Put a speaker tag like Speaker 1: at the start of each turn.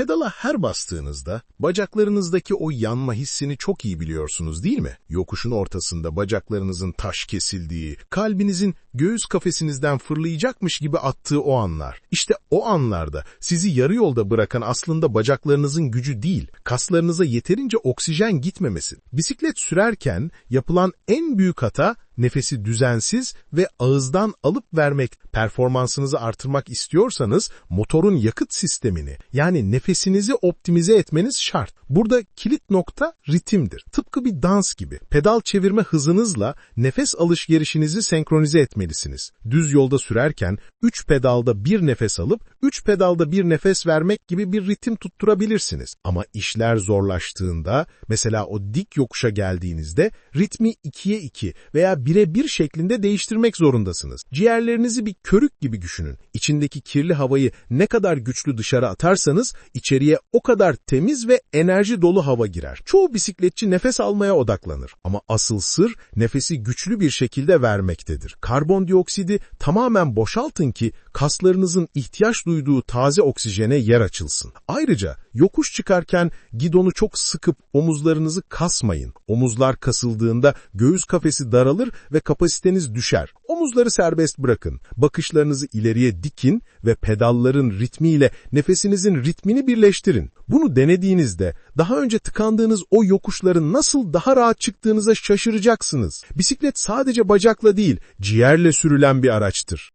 Speaker 1: Pedala her bastığınızda bacaklarınızdaki o yanma hissini çok iyi biliyorsunuz değil mi? Yokuşun ortasında bacaklarınızın taş kesildiği, kalbinizin göğüs kafesinizden fırlayacakmış gibi attığı o anlar. İşte o anlarda sizi yarı yolda bırakan aslında bacaklarınızın gücü değil, kaslarınıza yeterince oksijen gitmemesi. Bisiklet sürerken yapılan en büyük hata nefesi düzensiz ve ağızdan alıp vermek. Performansınızı artırmak istiyorsanız motorun yakıt sistemini yani nefesinizi optimize etmeniz şart. Burada kilit nokta ritimdir. Tıpkı bir dans gibi. Pedal çevirme hızınızla nefes alışverişinizi senkronize etmelisiniz. Düz yolda sürerken 3 pedalda bir nefes alıp 3 pedalda bir nefes vermek gibi bir ritim tutturabilirsiniz. Ama işler zorlaştığında mesela o dik yokuşa geldiğinizde ritmi 2'ye 2 veya 1'e 1 şeklinde değiştirmek zorundasınız. Ciğerlerinizi bir körük gibi düşünün. İçindeki kirli havayı ne kadar güçlü dışarı atarsanız içeriye o kadar temiz ve enerji dolu hava girer. Çoğu bisikletçi nefes almaya odaklanır ama asıl sır nefesi güçlü bir şekilde vermektedir. Karbondioksidi tamamen boşaltın ki kaslarınızın ihtiyaç duyduğu taze oksijene yer açılsın. Ayrıca yokuş çıkarken gidonu çok sıkıp omuzlarınızı kasmayın. Omuzlar kasıldığında göğüs kafesi daralır ve kapasiteniz düşer. Omuzları serbest bırakın. Bakışlarınızı ileriye dikin ve pedalların ritmiyle nefesinizin ritmini birleştirin. Bunu denediğinizde daha önce tıkandığınız o yokuşların nasıl daha rahat çıktığınıza şaşıracaksınız. Bisiklet sadece bacakla değil, ciğerle sürülen bir araçtır.